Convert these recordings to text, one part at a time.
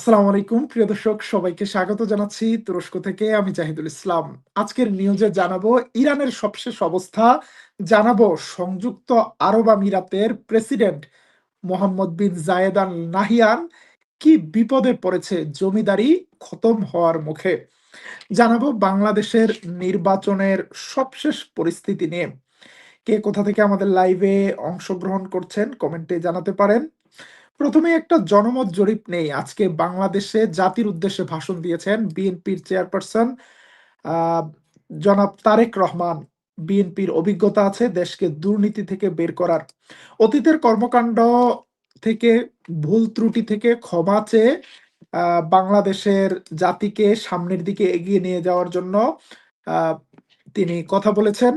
আসসালামু আলাইকুম, প্রিয় দর্শক, সবাইকে স্বাগত জানাচ্ছি তুরস্ক থেকে আমি জাহিদুল ইসলাম। আজকের নিউজে জানাব ইরানের সবশেষ অবস্থা, জানাব সংযুক্ত আরব আমিরাতের president Mohammed bin Zayed Al Nahyan কি বিপদে পড়েছে জমিদারি খতম হওয়ার মুখে। জানাব বাংলাদেশের নির্বাচনের সবশেষ পরিস্থিতি নিয়ে। কে কোথা থেকে আমাদের লাইভে অংশগ্রহণ করছেন কমেন্টে জানাতে পারেন। প্রথমে একটা জনমত জরিপ নেই। আজকে বাংলাদেশে জাতির উদ্দেশ্যে ভাষণ দিয়েছেন বিএনপির চেয়ারপারসন জনাব তারেক রহমান। বিএনপির অভিজ্ঞতা আছে দেশকে দুর্নীতি থেকে বের করার। অতীতের কর্মকাণ্ড থেকে, ভুল ত্রুটি থেকে ক্ষমা চেয়ে বাংলাদেশের জাতিকে সামনের দিকে এগিয়ে নিয়ে যাওয়ার জন্য তিনি কথা বলেছেন।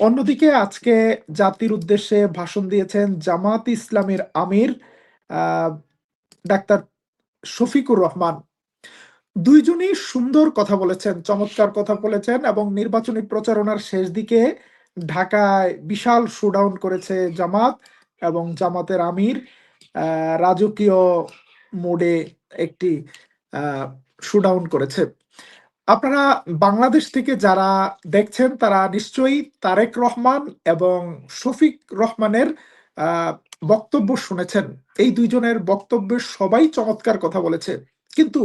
অন্যদিকে আজকে জাতির উদ্দেশ্যে ভাষণ দিয়েছেন জামাত ইসলামের আমির। ডাক্তার শফিকুর রহমান। দুইজনই সুন্দর কথা বলেছেন, চমৎকার কথা বলেছেন এবং নির্বাচনী প্রচারণার শেষ দিকে ঢাকায় বিশাল শোডাউন করেছে জামাত এবং জামাতের আমির। রাজকীয় মোডে একটি শোডাউন করেছে। আপনারা বাংলাদেশ থেকে যারা দেখছেন তারা নিশ্চয়ই তারেক রহমান এবং শফিক রহমানের বক্তব্য শুনেছেন। এই দুইজনের বক্তব্যে সবাই চমৎকার কথা বলেছে। কিন্তু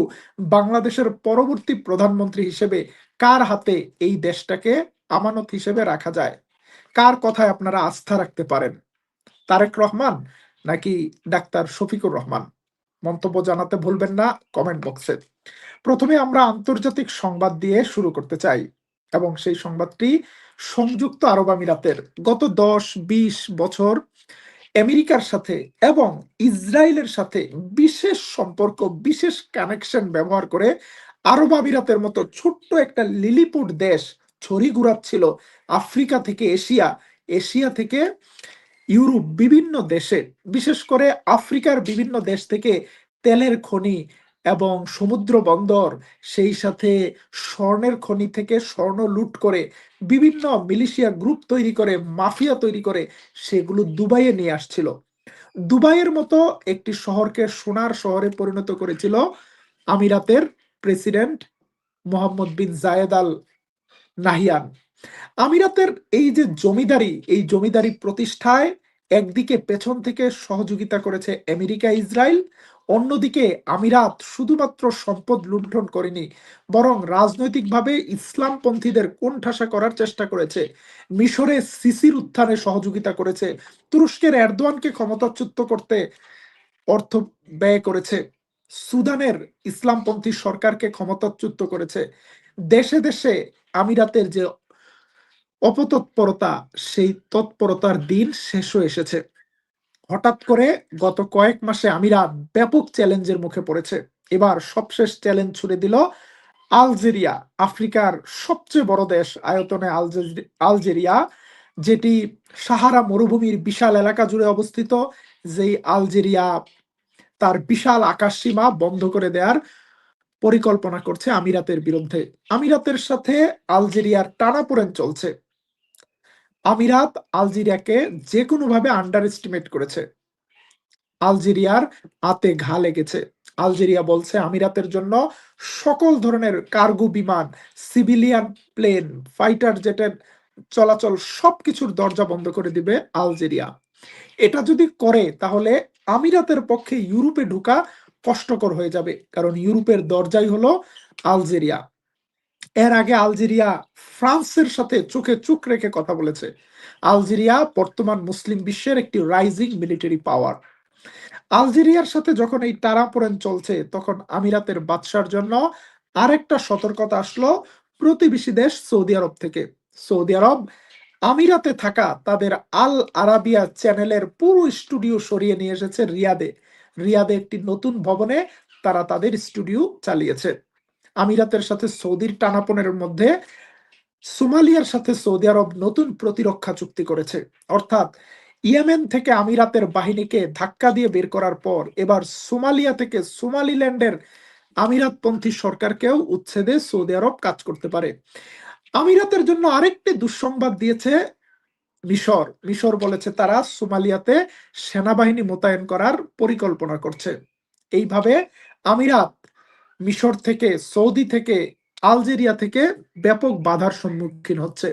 বাংলাদেশের পরবর্তী প্রধানমন্ত্রী হিসেবে কার হাতে এই দেশটাকে আমানত হিসেবে রাখা যায়? কার কথায় আপনারা আস্থা রাখতে পারেন? তারেক রহমান নাকি ডাক্তার শফিকুর রহমান? মন্তব্য জানাতে ভুলবেন না কমেন্ট বক্সে প্রথমে আমরা আন্তর্জাতিক সংবাদ দিয়ে শুরু করতে চাই এবং সেই সংবাদটি সংযুক্ত আরব আমিরাতের গত দশ বিশ বছর আমেরিকার সাথে এবং ইসরায়েলের সাথে বিশেষ সম্পর্ক, বিশেষ কানেকশন ব্যবহার করে আরব আমিরাতের মতো ছোট্ট একটা লিলিপুট দেশ ছড়ি ঘুরাচ্ছিল আফ্রিকা থেকে এশিয়া এশিয়া থেকে ইউরোপ বিভিন্ন দেশে। বিশেষ করে আফ্রিকার বিভিন্ন দেশ থেকে তেলের খনি এবং সমুদ্র বন্দর সেই সাথে স্বর্ণের খনি থেকে স্বর্ণ লুট করে বিভিন্ন মিলিশিয়া গ্রুপ তৈরি করে, মাফিয়া তৈরি করে সেগুলো দুবাইয়ে নিয়ে আসছিল। দুবাইয়ের মতো একটি শহরকে সোনার শহরে পরিণত করেছিল আমিরাতের president Mohammed bin Zayed Al Nahyan. আমিরাতের এই যে জমিদারি, এই জমিদারি প্রতিষ্ঠায় একদিকে পেছন থেকে সহযোগিতা করেছে আমেরিকা, ইসরায়েল অন্যদিকে আমিরাত শুধুমাত্র সম্পদ লুণ্ঠন করেনি, বরং রাজনৈতিকভাবে ইসলামপন্থীদের কোণঠাসা করার চেষ্টা করেছে। মিশরে সিসির উত্থানে সহযোগিতা করেছে। তুরস্কের এরদোয়ানকে ক্ষমতাচ্যুত করতে অর্থ ব্যয় করেছে। সুদানের ইসলামপন্থী সরকারকে ক্ষমতাচ্যুত করেছে। দেশে দেশে আমিরাতের যে অপতৎপরতা, সেই তৎপরতার দিন শেষ হয়ে এসেছে। হঠাৎ করে গত কয়েক মাসে আমিরা ব্যাপক চ্যালেঞ্জের মুখে পড়েছে। এবার সবশেষ চ্যালেঞ্জ ছুড়ে দিল আলজেরিয়া, আফ্রিকার সবচেয়ে বড় দেশ আয়তনে আলজেরিয়া, যেটি সাহারা মরুভূমির বিশাল এলাকা জুড়ে অবস্থিত, যেই আলজেরিয়া তার বিশাল আকাশ সীমা বন্ধ করে দেওয়ার পরিকল্পনা করছে আমিরাতের বিরুদ্ধে। আমিরাতের সাথে আলজেরিয়ার টানাপোড়েন চলছে। আমিরাত আলজেরিয়াকে যে কোনোভাবে আন্ডার এস্টিমেট করেছে। আলজেরিয়ার আতে ঘা লেগেছে। আলজেরিয়া বলছে, আমিরাতের জন্য সকল ধরনের কার্গো বিমান, সিভিলিয়ান প্লেন, ফাইটার জেটের চলাচল সবকিছুর দরজা বন্ধ করে দিবে আলজেরিয়া। এটা যদি করে, তাহলে আমিরাতের পক্ষে ইউরোপে ঢুকা কষ্টকর হয়ে যাবে। কারণ ইউরোপের দরজাই হলো আলজেরিয়া। এর আগে আলজেরিয়া ফ্রান্সের সাথে চোখে চোখ রেখে কথা বলেছে। আলজেরিয়া বর্তমান মুসলিম বিশ্বের একটি রাইজিং মিলিটারি পাওয়ার আলজেরিয়ার সাথে যখন এই টারাপোড়েন চলছে, তখন আমিরাতের বাদশার জন্য আরেকটা সতর্কতা আসলো প্রতিবেশী দেশ সৌদি আরব থেকে। সৌদি আরব আমিরাতে থাকা তাদের আল আরাবিয়া চ্যানেলের পুরো স্টুডিও সরিয়ে নিয়ে এসেছে রিয়াদে। রিয়াদে একটি নতুন ভবনে তারা তাদের স্টুডিও চালিয়েছে। আমিরাতের সাথে সৌদির টানাপনের মধ্যে সোমালিয়ার সাথে সৌদি আরব নতুন প্রতিরক্ষা চুক্তি করেছে। অর্থাৎ ইয়েমেন থেকে আমিরাতের বাহিনীকে ধাক্কা দিয়ে বের করার পর এবার সোমালিয়া থেকে সোমালিল্যান্ডের আমিরাতপন্থী সরকারকেও উচ্ছেদে সৌদি আরব কাজ করতে পারে। আমিরাতের জন্য আরেকটি দুঃসংবাদ দিয়েছে মিশর। মিশর বলেছে তারা সোমালিয়াতে সেনাবাহিনী মোতায়েন করার পরিকল্পনা করছে। এইভাবে আমিরাত মিশর থেকে, সৌদি থেকে, আলজেরিয়া থেকে ব্যাপক বাধার সম্মুখীন হচ্ছে।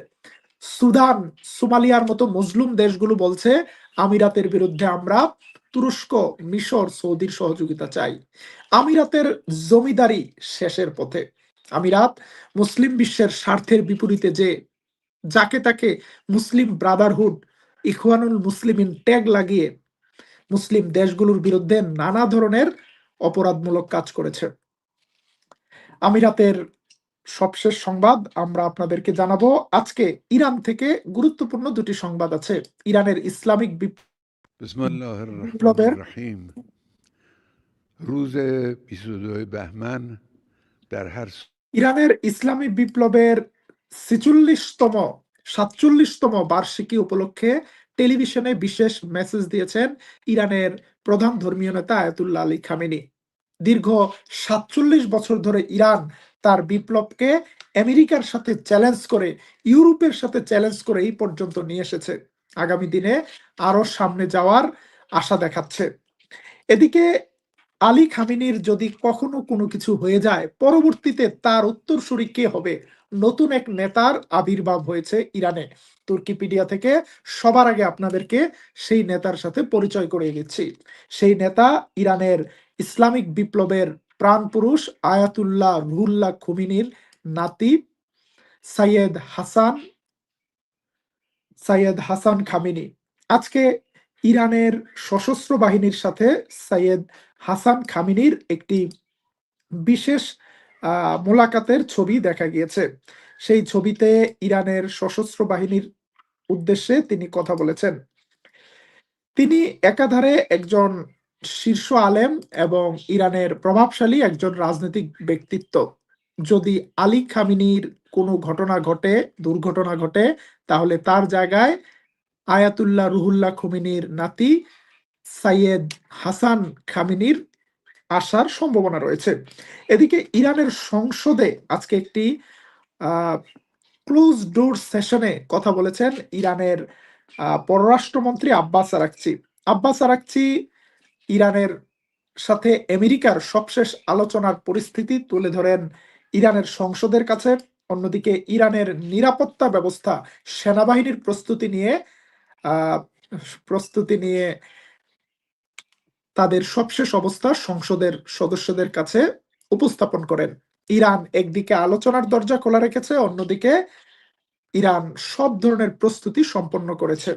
সুদান, সোমালিয়ার মতো মুসলিম দেশগুলো বলছে, আমিরাতের বিরুদ্ধে আমরা তুরস্ক, মিশর, সৌদির সহযোগিতা চাই। আমিরাতের জমিদারি শেষের পথে। আমিরাত মুসলিম বিশ্বের স্বার্থের বিপরীতে যে, যাকে তাকে মুসলিম ব্রাদারহুড, ইখওয়ানুল মুসলিমিন ট্যাগ লাগিয়ে মুসলিম দেশগুলোর বিরুদ্ধে নানা ধরনের অপরাধমূলক কাজ করেছে। আমিরাতের সবশেষ সংবাদ আমরা আপনাদেরকে জানাব। আজকে ইরান থেকে গুরুত্বপূর্ণ দুটি সংবাদ আছে। ইরানের ইসলামিক ইরানের ইসলামী বিপ্লবের সিচল্লিশতম সাতচল্লিশতম বার্ষিকী উপলক্ষে টেলিভিশনে বিশেষ মেসেজ দিয়েছেন ইরানের প্রধান ধর্মীয় নেতা আয়াতুল্লাহ আলী খামেনি। দীর্ঘ সাতচল্লিশ বছর ধরে ইরান তার বিপ্লবকে আমেরিকার সাথে চ্যালেঞ্জ করে, ইউরোপের সাথে চ্যালেঞ্জ করে এই পর্যন্ত নিয়ে এসেছে। আগামী দিনে আরও সামনে যাওয়ার আশা দেখাচ্ছে। এদিকে আলী খামিনির যদি কখনো কোনো কিছু হয়ে যায়, পরবর্তীতে তার উত্তরসূরি কে হবে? নতুন এক নেতার আবির্ভাব হয়েছে ইরানে। তুর্কিপিডিয়া থেকে সবার আগে আপনাদেরকে সেই নেতার সাথে পরিচয় করিয়ে দিচ্ছি। সেই নেতা ইরানের ইসলামিক বিপ্লবের প্রাণ পুরুষ আয়াতুল্লাহ রুহুল্লাহ খুমিনির নাতি Sayyid Hassan Sayyid Hassan Khomeini. আজকে ইরানের সশস্ত্র বাহিনীর সাথে সাইয়েদ হাসান খামিনির একটি বিশেষ মোলাকাতের ছবি দেখা গিয়েছে। সেই ছবিতে ইরানের সশস্ত্র বাহিনীর উদ্দেশ্যে তিনি কথা বলেছেন। তিনি একাধারে একজন শীর্ষ আলেম এবং ইরানের প্রভাবশালী একজন রাজনৈতিক ব্যক্তিত্ব। যদি আলী খামিনির কোনো ঘটনা ঘটে, দুর্ঘটনা ঘটে, তাহলে তার জায়গায় আয়াতুল্লাহ রুহুল্লাহ খুমিনির নাতি সাইয়েদ হাসান খামিনির আসার সম্ভাবনা রয়েছে। এদিকে ইরানের সংসদে আজকে একটি ক্লোজ ডোর সেশনে কথা বলেছেন ইরানের পররাষ্ট্রমন্ত্রী আব্বাস আরাকচি। আব্বাস আরাকচি ইরানের সাথে আমেরিকার সবশেষ আলোচনার পরিস্থিতি তুলে ধরেন ইরানের সংসদের কাছে। অন্যদিকে ইরানের নিরাপত্তা ব্যবস্থা, সেনাবাহিনীর প্রস্তুতি নিয়ে প্রস্তুতি নিয়ে তাদের সবশেষ অবস্থা সংসদের সদস্যদের কাছে উপস্থাপন করেন। ইরান একদিকে আলোচনার দরজা খোলা রেখেছে, অন্যদিকে ইরান সব ধরনের প্রস্তুতি সম্পন্ন করেছে।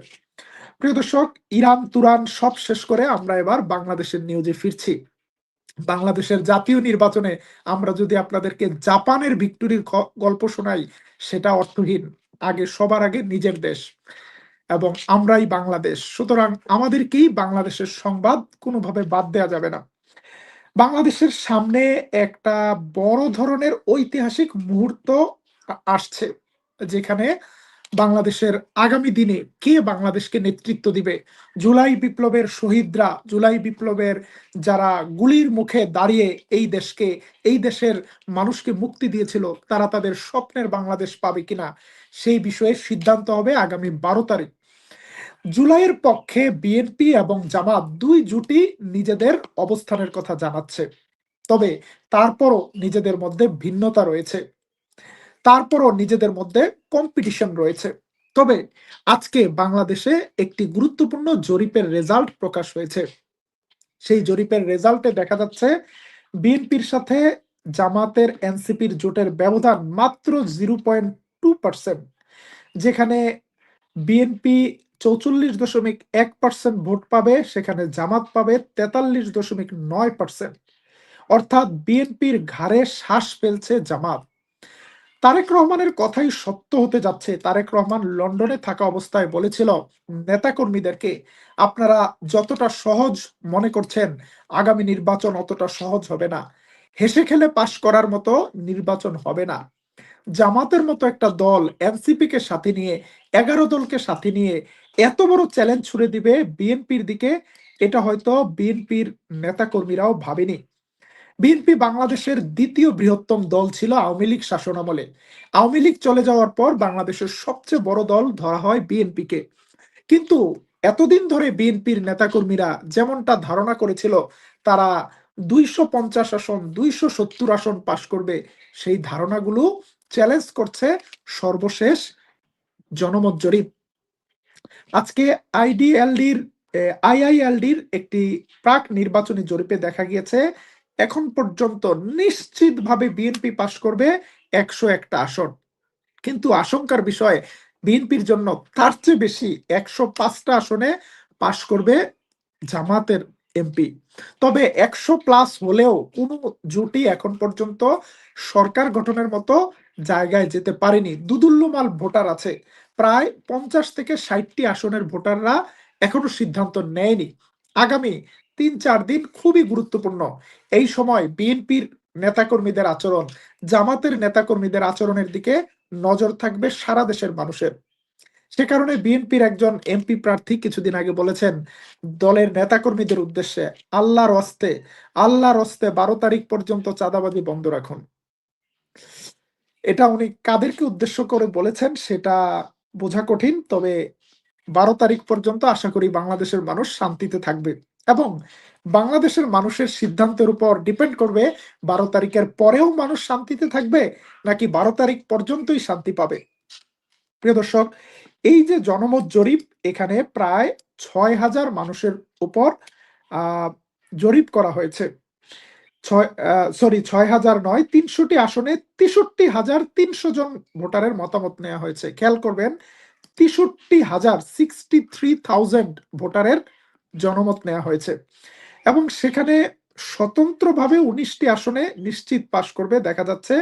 প্রিয় দর্শক, ইরান তুরান সব শেষ করে আমরা এবার বাংলাদেশের নিউজে ফিরছি। বাংলাদেশের জাতীয় নির্বাচনে আমরা যদি আপনাদেরকে জাপানের ভিক্টোরির গল্প শোনাই, সেটা অর্থহীন। আগে সবার আগে নিজের দেশ। এবং আমরাই বাংলাদেশ। সুতরাং আমাদেরকেই বাংলাদেশের সংবাদ কোনোভাবে বাদ দেওয়া যাবে না। বাংলাদেশের সামনে একটা বড় ধরনের ঐতিহাসিক মুহূর্ত আসছে, যেখানে বাংলাদেশের আগামী দিনে কে বাংলাদেশকে নেতৃত্ব দিবে? জুলাই বিপ্লবের শহীদরা, জুলাই বিপ্লবের যারা গুলির মুখে দাঁড়িয়ে এই দেশকে, এই দেশের মানুষকে মুক্তি দিয়েছিল, তারা তাদের স্বপ্নের বাংলাদেশ পাবে কিনা? সেই বিষয়ে সিদ্ধান্ত হবে আগামী বারো তারিখ। জুলাইয়ের পক্ষে বিএনপি এবং জামাত দুই জুটি নিজেদের অবস্থানের কথা জানাচ্ছে। তবে তারপরও নিজেদের মধ্যে ভিন্নতা রয়েছে। তারপরও নিজেদের মধ্যে কম্পিটিশন রয়েছে। তবে আজকে বাংলাদেশে একটি গুরুত্বপূর্ণ জরিপের রেজাল্ট প্রকাশ হয়েছে। সেই জরিপের রেজাল্টে দেখা যাচ্ছে, বিএনপির সাথে জামাতের এনসিপির জোটের ব্যবধান মাত্র জিরো পয়েন্ট টু পার্সেন্ট যেখানে বিএনপি চৌচল্লিশ দশমিক এক পার্সেন্ট ভোট পাবে, সেখানে জামাত পাবে তেতাল্লিশ দশমিক নয় পার্সেন্ট অর্থাৎ বিএনপির ঘাড়ে শ্বাস ফেলছে জামাত। তারেক রহমানের কথাই সত্য হতে যাচ্ছে। তারেক রহমান লন্ডনে থাকা অবস্থায় বলেছিল, নেতাকর্মীদেরকে আপনারা যতটা সহজ মনে করছেন, আগামী নির্বাচন অতটা সহজ হবে না। হেসে খেলে পাশ করার মতো নির্বাচন হবে না। জামাতের মতো একটা দল এনসিপি কে সাথে নিয়ে, এগারো দলকে সাথে নিয়ে এত বড় চ্যালেঞ্জ ছুড়ে দিবে বিএনপির দিকে, এটা হয়তো বিএনপির নেতাকর্মীরাও ভাবেনি। বিএনপি বাংলাদেশের দ্বিতীয় বৃহত্তম দল ছিল আওয়ামী লীগ শাসনামলে। আওয়ামী লীগ চলে যাওয়ার পর বাংলাদেশের সবচেয়ে বড় দল ধরা হয় বিএনপিকে কিন্তু এতদিন ধরে বিএনপির নেতাকর্মীরা যেমনটা ধারণা করেছিল, তারা দুইশো পঞ্চাশ আসন, দুইশো সত্তর আসন পাশ করবে, সেই ধারণাগুলো চ্যালেঞ্জ করছে সর্বশেষ জনমত জরিপ। আজকে আইডিএলডির আইআইএলডির একটি প্রাক নির্বাচনী জরিপে দেখা গিয়েছে, এখন পর্যন্ত নিশ্চিতভাবে বিএনপি পাশ করবে একশো একটা আসন। কিন্তু আশঙ্কার বিষয়, বিএনপির জন্য তার চেয়ে বেশি একশো পাঁচটা আসনে পাশ করবে জামাতের এমপি। তবে একশো প্লাস হলেও কোনো জুটি এখন পর্যন্ত সরকার গঠনের মতো জায়গায় যেতে পারেনি। দুদুল্যমাল ভোটার আছে। প্রায় পঞ্চাশ থেকে ষাটটি আসনের ভোটাররা এখনও সিদ্ধান্ত নেয়নি। আগামী তিন চার দিন খুবই গুরুত্বপূর্ণ। এই সময় বিএনপির নেতাকর্মীদের আচরণ, জামাতের নেতাকর্মীদের আচরণের দিকে নজর থাকবে সারা দেশের মানুষের। সে কারণে বিএনপির একজন এমপি প্রার্থী কিছুদিন আগে বলেছেন, দলের নেতাকর্মীদের উদ্দেশ্যে আল্লাহর অস্তে আল্লাহর অস্তে বারো তারিখ পর্যন্ত চাঁদাবাজি বন্ধ রাখুন। এটা উনি কাদেরকে উদ্দেশ্য করে বলেছেন, সেটা বোঝা কঠিন, তবে বারো তারিখ পর্যন্ত আশা করি বাংলাদেশের মানুষ শান্তিতে থাকবে এবং বাংলাদেশের মানুষের সিদ্ধান্তের উপর ডিপেন্ড করবে বারো তারিখের পরেও মানুষ শান্তিতে থাকবে নাকি বারো তারিখ পর্যন্তই শান্তি পাবে। প্রিয় দর্শক, এই যে জনমত জরিপ, এখানে প্রায় ছয় হাজার মানুষের উপর জরিপ করা হয়েছে। ছয় সরি ছয় হাজার নয়, তিনশোটি আসনে তেষট্টি হাজার তিনশো জন ভোটারের মতামত নেওয়া হয়েছে। খেয়াল করবেন, তেষট্টি হাজার সিক্সটি থ্রি থাউজেন্ড ভোটারের জনমত নেওয়া হয়েছে। এবং সেখানে স্বতন্ত্রভাবে উনিশটি আসনে নিশ্চিত পাশ করবে, দেখা যাচ্ছে,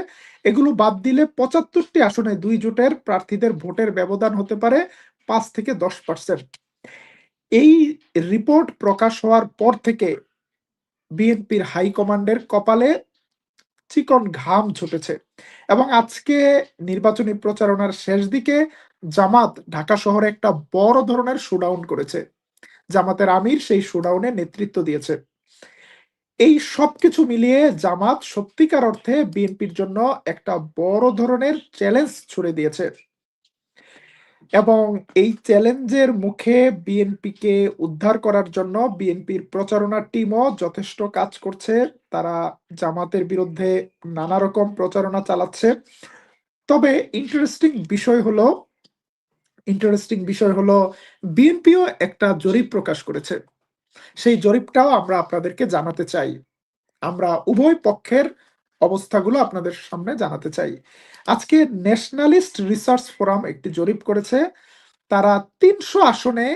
এগুলো বাদ দিলে পঁচাত্তরটি আসনে দুই জোটের প্রার্থীদের ভোটের ব্যবধান হতে পারে পাঁচ থেকে দশ পার্সেন্ট এই রিপোর্ট প্রকাশ হওয়ার পর থেকে বিএনপির হাইকমান্ডের কপালে চিকন ঘাম ছুটেছে। এবং আজকে নির্বাচনী প্রচারণার শেষ দিকে জামাত ঢাকা শহরে একটা বড় ধরনের শুডাউন করেছে। জামাতের আমির সেই শুডাউনে নেতৃত্ব দিয়েছে। এই সবকিছু মিলিয়ে জামাত সত্যিকার অর্থে বিএনপির জন্য একটা বড় ধরনের চ্যালেঞ্জ ছুড়ে দিয়েছে। এবং এই চ্যালেঞ্জের মুখে বিএনপিকে উদ্ধার করার জন্য বিএনপির প্রচারণা টিমও যথেষ্ট কাজ করছে। তারা জামাতের বিরুদ্ধে নানা রকম প্রচারণা চালাচ্ছে। তবে ইন্টারেস্টিং বিষয় হলো ইন্টারেস্টিং বিষয় হলো, বিএনপিও একটা জরিপ প্রকাশ করেছে। সেই জরিপটাও আমরা আপনাদেরকে জানাতে চাই। আমরা উভয় পক্ষের অবস্থাগুলো আপনাদের সামনে জানাতে চাই। আজকে ন্যাশনালিস্ট রিসার্চ ফোরাম একটি জরিপ করেছে, তারা তিনশো আসনে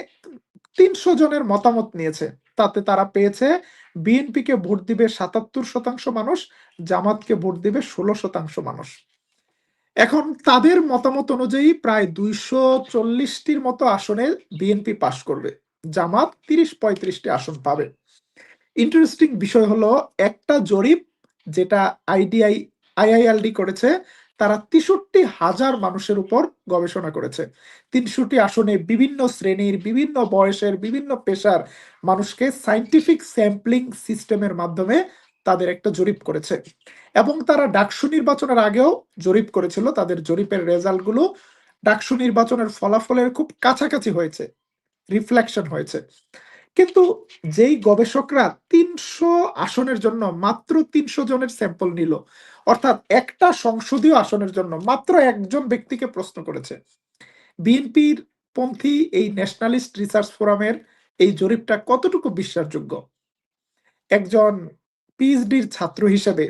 তিনশো জনের মতামত নিয়েছে। তাতে তারা পেয়েছে, বিএনপিকে ভোট দিবে সাতাত্তর শতাংশ মানুষ, জামাতকে ভোট দিবে ষোলো শতাংশ মানুষ। এখন তাদের মতামত অনুযায়ী প্রায় দুইশো চল্লিশটির মতো আসনে বিএনপি পাশ করবে, জামাত তিরিশ পঁয়ত্রিশটি আসন পাবে। ইন্টারেস্টিং বিষয় হলো, একটা জরিপ যেটা আইডিআই আইআইএলডি করেছে তারা তেষট্টি হাজার মানুষের উপর গবেষণা করেছে। তিনশোটি আসনে বিভিন্ন শ্রেণির, বিভিন্ন বয়সের, বিভিন্ন পেশার মানুষকে সাইন্টিফিক স্যাম্পলিং সিস্টেমের মাধ্যমে তাদের একটা জরিপ করেছে। এবং তারা ডাকসু নির্বাচনের আগেও জরিপ করেছিল, তাদের জরিপের রেজাল্টগুলো ডাকসু নির্বাচনের ফলাফলের খুব কাছাকাছি হয়েছে রিফ্লেকশন হয়েছে। কিন্তু যেই গবেষকরা তিনশো আসনের জন্য মাত্র তিনশো জনের স্যাম্পল নিল অর্থাৎ একটা সংসদীয় আসনের জন্য মাত্র একজন ব্যক্তিকে প্রশ্ন করেছে। বিএনপির পন্থী এই ন্যাশনালিস্ট রিসার্চ ফোরামের এই জরিপটা কতটুকু বিশ্বাসযোগ্য? একজন পিএইচডির ছাত্র হিসেবে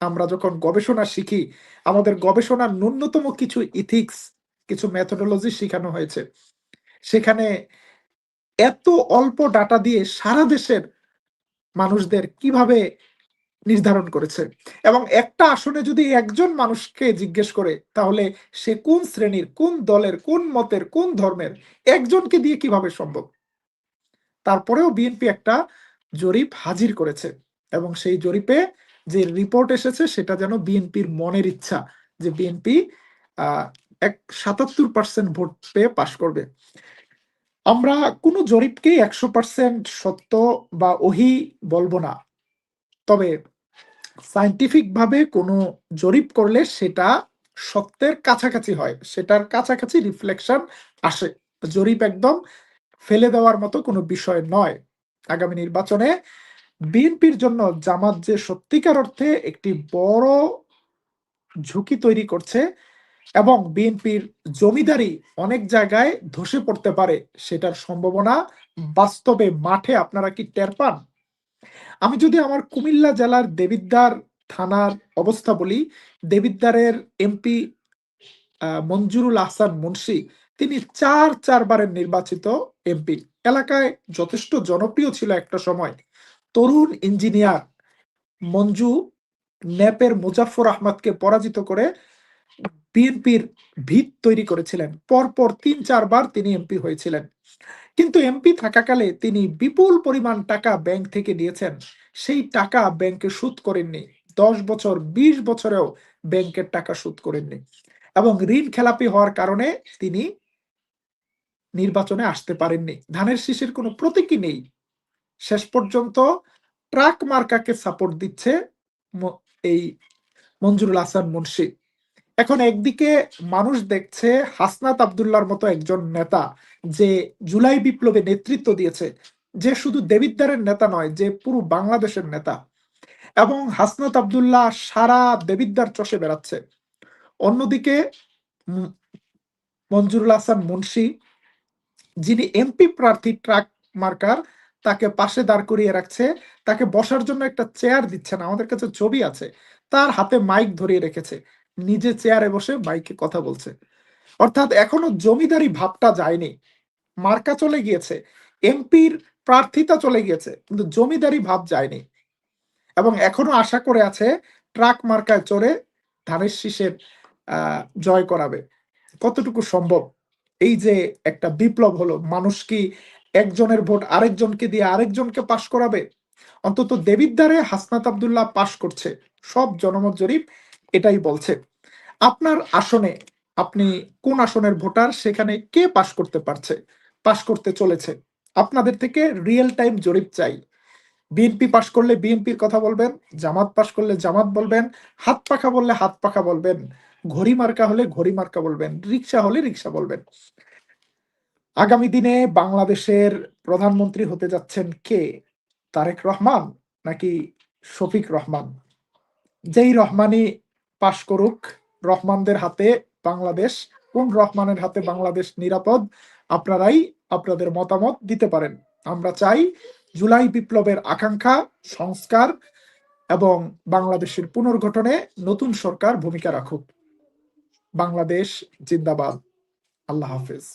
আমরা যখন গবেষণা শিখি, আমাদের গবেষণার ন্যূনতম কিছু ইথিক্স কিছু মেথোডোলজি শেখানো হয়েছে। সেখানে এত অল্প ডাটা দিয়ে সারা দেশের মানুষদের কীভাবে নির্ধারণ করেছে। এবং একটা আসনে যদি একজন মানুষকে জিজ্ঞেস করে, তাহলে সে কোন শ্রেণির, কোন দলের, কোন মতের, কোন ধর্মের, একজনকে দিয়ে কীভাবে সম্ভব? তারপরেও বিএনপি একটা জরিপ হাজির করেছে। এবং সেই জরিপে যে রিপোর্ট এসেছে, সেটা যেন বিএনপির মনের ইচ্ছা যে বিএনপি এক সাতাত্তর পার্সেন্ট ভোট পেয়ে পাশ করবে। আমরা কোনো জরিপকেই একশো পার্সেন্ট সত্য বা ওহি বলব না। তবে সাইন্টিফিক ভাবে কোনো জরিপ করলে সেটা সত্যের কাছাকাছি হয়, সেটার কাছাকাছি রিফ্লেকশন আসে। জরিপ একদম ফেলে দেওয়ার মতো কোনো বিষয় নয়। আগামী নির্বাচনে বিএনপির জন্য জামাত যে সত্যিকার অর্থে একটি বড় ঝুঁকি তৈরি করছে এবং বিএনপির জমিদারি অনেক জায়গায় ধসে পড়তে পারে, সেটার সম্ভাবনা বাস্তবে মাঠে আপনারা কি টের পান? আমি যদি আমার কুমিল্লা জেলার দেবিদ্বার থানার অবস্থা বলি, দেবিদ্বারের এমপি মঞ্জুরুল আহসান মুন্সি, তিনি চার চারবারের নির্বাচিত এমপি। এলাকায় যথেষ্ট জনপ্রিয় ছিল একটা সময়। তরুণ ইঞ্জিনিয়ার মঞ্জু ন্যাপের মুজাফর আহমদকে পরাজিত করে বিএনপির ভিত তৈরি করেছিলেন। পরপর তিন চারবার তিনি এমপি হয়েছিলেন। কিন্তু এমপি থাকাকালে তিনি বিপুল পরিমাণ টাকা ব্যাংক থেকে নিয়েছেন। সেই টাকা ব্যাংকে সুদ করেননি। দশ বছর ২০ বছরেও ব্যাংকের টাকা সুদ করেননি এবং ঋণ খেলাপি হওয়ার কারণে তিনি নির্বাচনে আসতে পারেননি। ধানের শীষের কোনো প্রতীকই নেই। শেষ পর্যন্ত ট্রাক মার্কাকে সাপোর্ট দিচ্ছে এই মঞ্জুরুল হাসান মুন্সি। এখন একদিকে মানুষ দেখছে হাসনাত আবদুল্লার মতো একজন নেতা যে জুলাই বিপ্লবে নেতৃত্ব দিয়েছে, যে শুধু দেবিদ্বারের নেতা নয়, যে পুরো বাংলাদেশের নেতা। এবং হাসনাত আবদুল্লাহ সারা দেবিদ্বার চষে বেড়াচ্ছে। অন্যদিকে মঞ্জুরুল হাসান মুন্সি, যিনি এমপি প্রার্থী ট্রাক মার্কার, তাকে পাশে দাঁড় করিয়ে রাখছে, তাকে বসার জন্য একটা চেয়ার দিচ্ছে না আমাদের কাছে ছবি আছে, তার হাতে মাইক ধরিয়ে রেখেছে। নিজে চেয়ারে বসে মাইকে কথা বলছে। অর্থাৎ এখনও জমিদারি ভাবটা যায়নি। মার্কা চলে গিয়েছে, এমপির প্রার্থিতা চলে গিয়েছে, কিন্তু জমিদারি ভাব যায়নি। এবং এখনও আশা করে আছে, ট্রাক মার্কায় চড়ে ধানের শীষের জয় করাবে। কতটুকু সম্ভব? এই যে একটা বিপ্লব হলো, মানুষ কি একজনের ভোট আরেকজনকে দিয়ে আরেকজনকে পাশ করাবে? অন্তত দেবিদ্বারে হাসনাত আবদুল্লাহ পাশ করছে। সব জনমত জরিপ এটাই বলছে। আপনার আসনে আপনি কোন আসনের ভোটার, সেখানে কে পাশ করতে পারছে, পাশ করতে চলেছে? আপনাদের থেকে রিয়েল টাইম জরিপ চাই। বিএনপি পাশ করলে বিএনপির কথা বলবেন, জামাত পাশ করলে জামাত বলবেন, হাত পাখা বললে হাত পাখা বলবেন, ঘড়ি মার্কা হলে ঘড়ি মার্কা বলবেন, রিক্সা হলে রিক্সা বলবেন। আগামী দিনে বাংলাদেশের প্রধানমন্ত্রী হতে যাচ্ছেন কে? তারেক রহমান নাকি শফিক রহমান? যেই রহমানই পাশ করুক, রহমানদের হাতে বাংলাদেশ, কোন রহমানের হাতে বাংলাদেশ নিরাপদ, আপনারাই আপনাদের মতামত দিতে পারেন। আমরা চাই জুলাই বিপ্লবের আকাঙ্ক্ষা, সংস্কার এবং বাংলাদেশের পুনর্গঠনে নতুন সরকার ভূমিকা রাখুক। বাংলাদেশ জিন্দাবাদ। আল্লাহ হাফেজ।